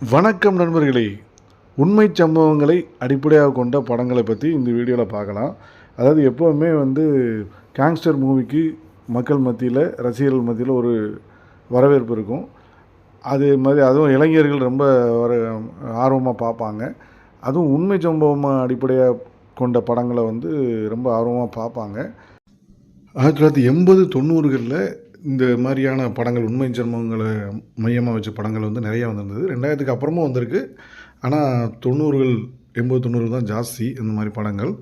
வணக்கம் நண்பர்களே. உண்மை சம்பவங்களை அடிப்படையாக கொண்ட படங்களை பற்றி இந்த வீடியோவில் பார்க்கலாம். அதாவது எப்போவுமே வந்து கேங்ஸ்டர் மூவிக்கு மக்கள் மத்தியில் ரசிகர்கள் மத்தியில் ஒரு வரவேற்பு இருக்கும். அது மாதிரி அதுவும் இளைஞர்கள் ரொம்ப வர ஆர்வமாக பார்ப்பாங்க. அதுவும் உண்மை சம்பவமாக அடிப்படையாக கொண்ட படங்களை வந்து ரொம்ப ஆர்வமாக பார்ப்பாங்க. ஆயிரத்தி தொள்ளாயிரத்தி எண்பது தொண்ணூறுகளில் இந்த மாதிரியான படங்கள் உண்மை சம்பவங்களை மையமாக வச்ச படங்கள் வந்து நிறைய வந்திருந்தது. ரெண்டாயிரத்துக்கு அப்புறமும் வந்திருக்கு. ஆனால் தொண்ணூறுகள் எண்பது தொண்ணூறு தான் ஜாஸ்தி இந்த மாதிரி படங்கள்.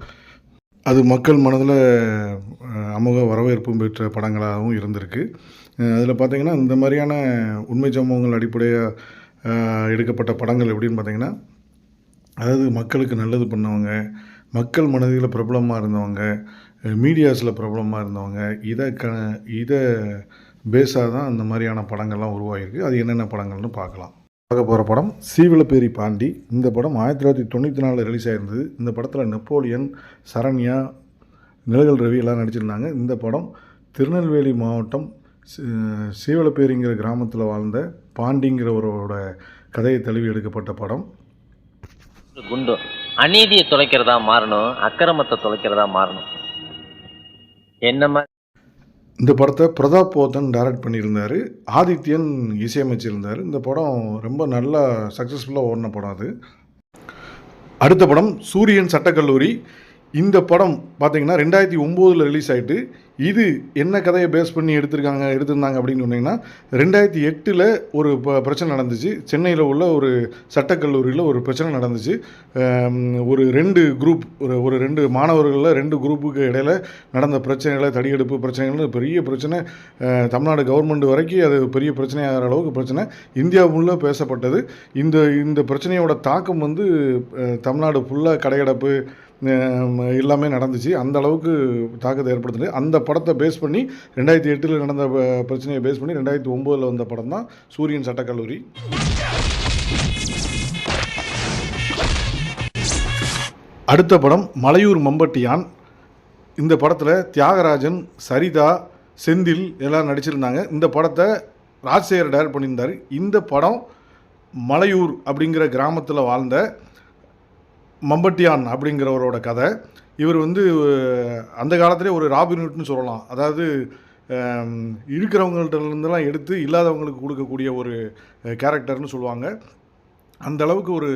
அது மக்கள் மனதில் அஹ், அமோக வரவேற்பும் பெற்ற படங்களாகவும் இருந்திருக்கு. அதில் பார்த்திங்கன்னா இந்த மாதிரியான உண்மை சம்பவங்கள் அடிப்படையாக எடுக்கப்பட்ட படங்கள் எப்படின்னு பார்த்திங்கன்னா அதாவது மக்களுக்கு நல்லது பண்ணவங்க மக்கள் மனதில் பிரபலமாக இருந்தவங்க மீடியாஸில் பிரபலமாக இருந்தவங்க இதை க இதை பேஸாக தான் அந்த மாதிரியான படங்கள்லாம் உருவாகிருக்கு அது என்னென்ன படங்கள்னு பார்க்கலாம். பார்க்க போகிற படம் சீவலப்பேரி பாண்டி. இந்த படம் ஆயிரத்தி தொள்ளாயிரத்தி தொண்ணூற்றி நாலில் ரிலீஸ் ஆயிருந்தது. இந்த படத்தில் நெப்போலியன் சரண்யா நிலகல் ரவி எல்லாம் நடிச்சிருந்தாங்க. இந்த படம் திருநெல்வேலி மாவட்டம் சீவலப்பேரிங்கிற கிராமத்தில் வாழ்ந்த பாண்டிங்கிறவரோட கதையை தழுவி எடுக்கப்பட்ட படம். குண்டு அநீதியை தொலைக்கிறதா மாறணும் அக்கிரமத்தை தொலைக்கிறதா மாறணும். என்ன மாதிரி இந்த படத்தை பிரதாப் போத்தன் டைரக்ட் பண்ணியிருந்தார். ஆதித்யன் இசையமைச்சிருந்தார். இந்த படம் ரொம்ப நல்லா சக்ஸஸ்ஃபுல்லாக ஓடின படம் அது. அடுத்த படம் சூரியன் சட்டக்கல்லூரி. இந்த படம் பார்த்தீங்கன்னா ரெண்டாயிரத்தி ஒம்போதில் ரிலீஸ் ஆயிட்டு இது என்ன கதையை பேஸ் பண்ணி எடுத்திருக்காங்க எடுத்திருந்தாங்க அப்படின்னு சொன்னீங்கன்னா ரெண்டாயிரத்தி எட்டில் ஒரு ப- பிரச்சனை நடந்துச்சு. சென்னையில் உள்ள ஒரு சட்டக்கல்லூரியில் ஒரு பிரச்சனை நடந்துச்சு. ஒரு ரெண்டு குரூப் ஒரு ஒரு ரெண்டு மாணவர்களில் ரெண்டு குரூப்புக்கு இடையில நடந்த பிரச்சனைகளை தடியெடுப்பு பிரச்சனைகள்னு பெரிய பிரச்சனை. தமிழ்நாடு கவர்மெண்ட் வரைக்கும் அது பெரிய பிரச்சனையாகிற அளவுக்கு பிரச்சனை. இந்தியா முழுக்க பேசப்பட்டது. இந்த இந்த பிரச்சனையோட தாக்கம் வந்து தமிழ்நாடு ஃபுல்லாக கடையடைப்பு எல்லாமே நடந்துச்சு. அந்த அளவுக்கு தாக்கத்தை ஏற்படுத்துது அந்த படத்தை பேஸ் பண்ணி ரெண்டாயிரத்தி எட்டில் நடந்த பிரச்சனையை பேஸ் பண்ணி ரெண்டாயிரத்தி ஒம்போதில் வந்த படம் தான் சூரியன் சட்டக்கல்லூரி. அடுத்த படம் மலையூர் மம்பட்டியான். இந்த படத்தில் தியாகராஜன் சரிதா செந்தில் எல்லாம் நடிச்சிருந்தாங்க. இந்த படத்தை ராஜசேகர் டைரக்ட் பண்ணியிருந்தார். இந்த படம் மலையூர் அப்படிங்கிற கிராமத்தில் வாழ்ந்த மம்பட்டியான் அப்படிங்கிறவரோட கதை. இவர் வந்து அந்த காலத்திலே ஒரு ராபின்ஹுட்னு சொல்லலாம். அதாவது அஹ், இருக்கிறவங்கள்ட்ட இருந்தெல்லாம் எடுத்து இல்லாதவங்களுக்கு கொடுக்கக்கூடிய ஒரு கேரக்டர்னு சொல்லுவாங்க. அந்த அளவுக்கு ஒரு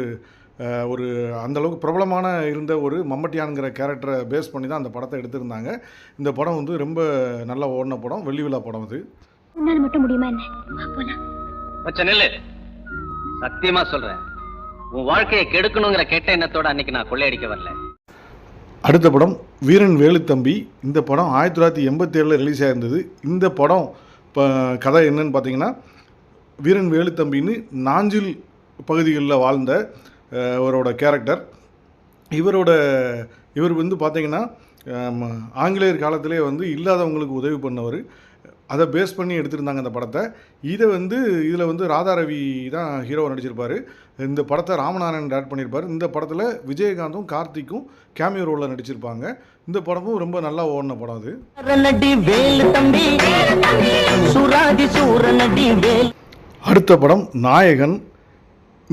ஒரு அந்த அளவுக்கு பிரபலமான இருந்த ஒரு மம்பட்டியான்கிற கேரக்டரை பேஸ் பண்ணி தான் அந்த படத்தை எடுத்திருந்தாங்க. இந்த படம் வந்து ரொம்ப நல்லா ஓடின படம் வெள்ளி விழா படம் அது. மட்டும் முடியுமா என்ன? சத்தியமா சொல்றேன். உன் வாழ்க்கையை கெடுக்கணுங்கிற கெட்ட எண்ணத்தோட அன்னைக்கு நான் கொள்ளையடிக்க வரல. அடுத்த படம் வீரன் வேலுத்தம்பி இந்த படம் ஆயிரத்தி தொள்ளாயிரத்தி எண்பத்தேழில் ரிலீஸ் ஆயிருந்தது. இந்த படம் இப்போ கதை என்னன்னு பார்த்தீங்கன்னா வீரன் வேலுத்தம்பின்னு நாஞ்சில் பகுதிகளில் வாழ்ந்த இவரோட அவரோட கேரக்டர் இவரோட இவர் வந்து பார்த்தீங்கன்னா ஆங்கிலேயர் காலத்திலே வந்து இல்லாதவங்களுக்கு உதவி பண்ணவர். அதை பேஸ் பண்ணி எடுத்திருந்தாங்க அந்த படத்தை. இதை வந்து இதில் வந்து ராதாரவி தான் ஹீரோவை நடிச்சிருப்பார். இந்த படத்தை ராமநாராயணன் டேரக்ட் பண்ணியிருப்பார். இந்த படத்தில் விஜயகாந்தும் கார்த்திக்கும் கேமியோ ரோலில் நடிச்சிருப்பாங்க. இந்த படமும் ரொம்ப நல்லா ஓடின படம் அது. அடுத்த படம் நாயகன்.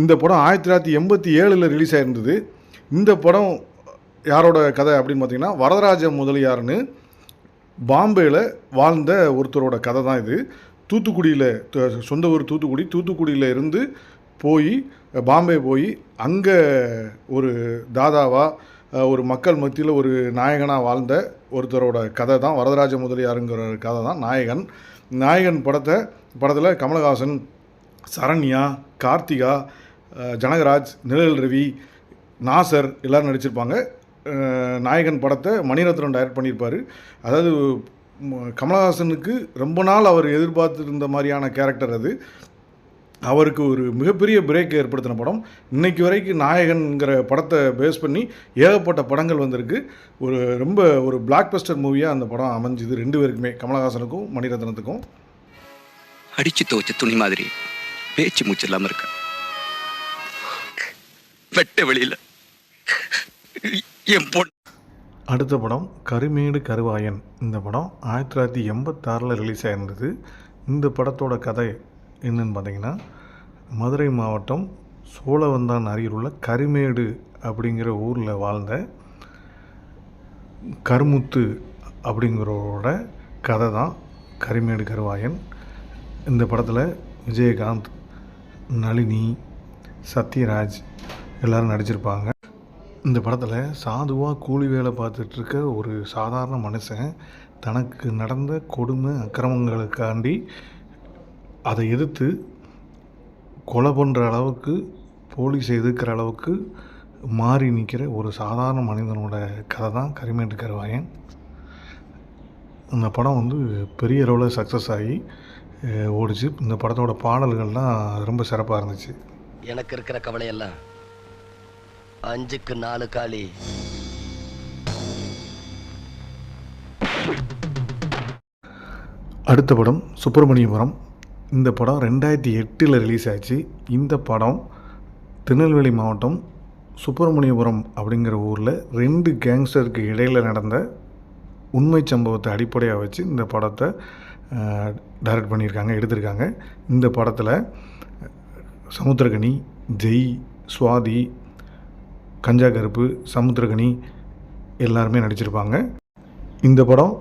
இந்த படம் ஆயிரத்தி தொள்ளாயிரத்தி எண்பத்தி ஏழில் ரிலீஸ் ஆயிருந்தது. இந்த படம் யாரோட கதை அப்படின்னு பார்த்தீங்கன்னா வரதராஜ முதலியார்னு பாம்பேயில் வாழ்ந்த ஒருத்தரோட கதை தான் இது. தூத்துக்குடியில் சொந்த ஊர் தூத்துக்குடி. தூத்துக்குடியில் இருந்து போய் பாம்பே போய் அங்கே ஒரு தாதாவாக ஒரு மக்கள் மத்தியில் ஒரு நாயகனாக வாழ்ந்த ஒருத்தரோட கதை தான் வரதராஜ முதலியாருங்கிற கதை தான் நாயகன். நாயகன் படத்தை படத்தில் கமலஹாசன் சரண்யா கார்த்திகா ஜனகராஜ் நிழல் ரவி நாசர் எல்லோரும் நடிச்சிருப்பாங்க. நாயகன் படத்தை மணிரத்னம் டைரக்ட் பண்ணியிருப்பார். அதாவது கமலஹாசனுக்கு ரொம்ப நாள் அவர் எதிர்பார்த்துருந்த மாதிரியான கேரக்டர் அது. அவருக்கு ஒரு மிகப்பெரிய பிரேக் ஏற்படுத்தின படம். இன்றைக்கு வரைக்கும் நாயகன்கிற படத்தை பேஸ் பண்ணி ஏகப்பட்ட படங்கள் வந்திருக்கு. ஒரு ரொம்ப ஒரு பிளாக் பஸ்டர் மூவியாக அந்த படம் அமைஞ்சுது ரெண்டு பேருக்குமே. கமலஹாசனுக்கும் மணிரத்னத்துக்கும். அடிச்சு துவைச்ச துணி மாதிரி பேச்சு மூச்சு இல்லாமல் இருக்க. வெட்ட வெளியில். என் பொன் அடுத்த படம் கருமேடு கருவாயன். இந்த படம் ஆயிரத்தி தொள்ளாயிரத்தி எண்பத்தாறில் ரிலீஸ் ஆயிருந்தது. இந்த படத்தோட கதை என்னன்னு பார்த்தீங்கன்னா மதுரை மாவட்டம் சோழவந்தான் அருகில் உள்ள கரிமேடு அப்படிங்கிற ஊரில் வாழ்ந்த கருமுத்து அப்படிங்கிறவரோட கதை தான் கரிமேடு கருவாயன். இந்த படத்தில் விஜயகாந்த் நளினி சத்யராஜ் எல்லோரும் நடிச்சிருப்பாங்க. இந்த படத்தில் சாதுவாக கூலி வேலை பார்த்துட்ருக்க ஒரு சாதாரண மனுஷன் தனக்கு நடந்த கொடுமை அக்கிரமங்களுக்காண்டி அதை எதிர்த்து கொலை பண்ணுற அளவுக்கு போலீஸ் எதிர்க்கிற அளவுக்கு மாறி நிற்கிற ஒரு சாதாரண மனிதனோட கதை தான் கரிமேட்டு கருவாயன். இந்த படம் வந்து பெரிய அளவில் சக்ஸஸ் ஆகி ஓடிச்சு. இந்த படத்தோட பாடல்கள்லாம் ரொம்ப சிறப்பாக இருந்துச்சு. எனக்கு இருக்கிற கவலையெல்லாம் அஞ்சுக்கு நாலு காலி. அடுத்த படம் சுப்பிரமணியபுரம். இந்த படம் ரெண்டாயிரத்தி எட்டில் ரிலீஸ் ஆச்சு. இந்த படம் திருநெல்வேலி மாவட்டம் சுப்பிரமணியபுரம் அப்படிங்கிற ஊரில் ரெண்டு கேங்ஸ்டருக்கு இடையில் நடந்த உண்மை சம்பவத்தை அடிப்படையாக வச்சு இந்த படத்தை டைரக்ட் பண்ணியிருக்காங்க எடுத்திருக்காங்க. இந்த படத்தில் சமுத்திரகனி ஜெய் சுவாதி கஞ்சா கருப்பு சமுத்திரகனி எல்லாருமே நடிச்சிருப்பாங்க. இந்த படம்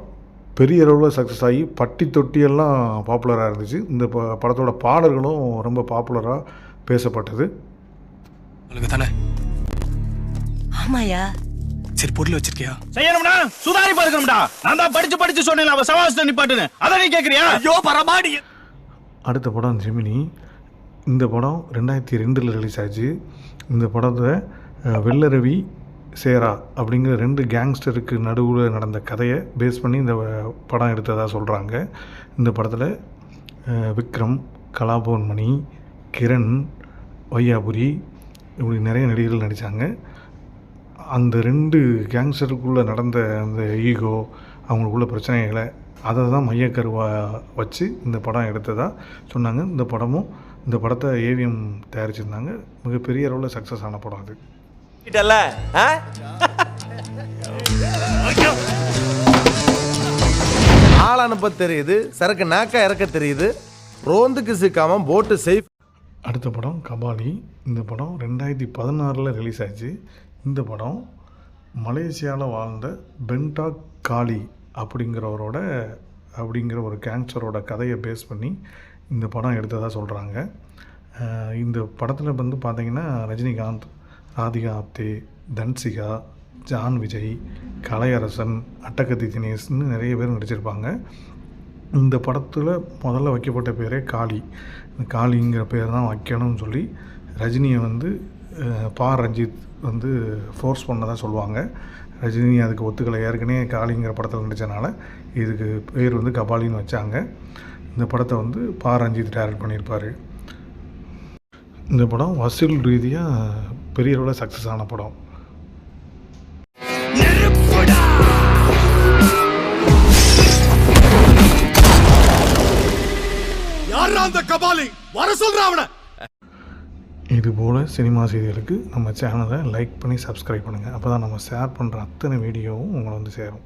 பெரிய அளவில் சக்ஸஸ் ஆகி பட்டி தொட்டியெல்லாம் பாப்புலராக இருந்துச்சு. இந்த ப படத்தோட பாடல்களும் ரொம்ப பாப்புலராக பேசப்பட்டது. தானே? ஆமாயா சரி பொருள் வச்சிருக்கியா? செய்யணும்னா சுதாரிப்பா இருக்கணும்டா நான் தான் படிச்சு படிச்சு சொன்னேன் அவ சவாசத்தை நிப்பாட்டுன்னு. அதை நீ கேக்குறியா? ஐயோ பரமாடி. அடுத்த படம் ஜெமினி. இந்த படம் ரெண்டாயிரத்தி ரெண்டில் ரிலீஸ் ஆச்சு. இந்த படத்தை வெள்ளரவி சேரா அப்படிங்கிற ரெண்டு கேங்ஸ்டருக்கு நடுவில் நடந்த கதையை பேஸ் பண்ணி இந்த படம் எடுத்ததாக சொல்கிறாங்க இந்த படத்தில் விக்ரம் கலாபவன்மணி கிரண் வையாபுரி இப்படி நிறைய நடிகர்கள் நடித்தாங்க அந்த ரெண்டு கேங்ஸ்டருக்குள்ளே நடந்த அந்த ஈகோ அவங்களுக்குள்ள பிரச்சனைகளை அதை தான் மையக்கருவாக வச்சு இந்த படம் எடுத்ததாக சொன்னாங்க. இந்த படமும் இந்த படத்தை ஏவிஎம் தயாரிச்சிருந்தாங்க. மிகப்பெரிய அளவில் சக்ஸஸ் ஆன படம் அது. ஆள் அனுப்ப தெரியுது சரக்கு நாக்கா இறக்க தெரியுது. ரோந்துக்கு சிக்காம போட்டு சேஃப் அடுத்த படம் கபாலி. இந்த படம் ரெண்டாயிரத்தி பதினாறில் ரிலீஸ் ஆச்சு. இந்த படம் மலேசியாவில் வாழ்ந்த பென்டா காளி அப்படிங்கிறவரோட அப்படிங்கிற ஒரு கேங்ஸ்டரோட கதையை பேஸ் பண்ணி இந்த படம் எடுத்ததாக சொல்கிறாங்க இந்த படத்தில் வந்து பார்த்திங்கன்னா ரஜினிகாந்த் ராதிகா ஆப்தே தன்சிகா ஜான் விஜய் கலையரசன் அட்டகத்தி தினேஷ்னு நிறைய பேர் நடிச்சிருப்பாங்க. இந்த படத்தில் முதல்ல வைக்கப்பட்ட பேரே காளி. இந்த காளிங்கிற பேர் தான் வைக்கணும்னு சொல்லி ரஜினியை வந்து பா. ரஞ்சித் வந்து ஃபோர்ஸ் பண்ணதாக சொல்லுவாங்க. ரஜினி அதுக்கு ஒத்துக்கலை. ஏற்கனவே காளிங்கிற படத்தில் நடித்தனால இதுக்கு பேர் வந்து கபாலின்னு வச்சாங்க. இந்த படத்தை வந்து பா. ரஞ்சித் டைரக்ட் பண்ணியிருப்பார். இந்த படம் வசூல் ரீதியாக பெரிய அளவில் சக்ஸஸ் ஆன படம். அந்த கபாலி? வர சொல்ற அவன! இதுபோல் சினிமா செய்திகளுக்கு நம்ம சேனலை லைக் பண்ணி சப்ஸ்கிரைப் பண்ணுங்கள் அப்போ தான் நம்ம ஷேர் பண்ணுற அத்தனை வீடியோவும் உங்களை வந்து சேரும்.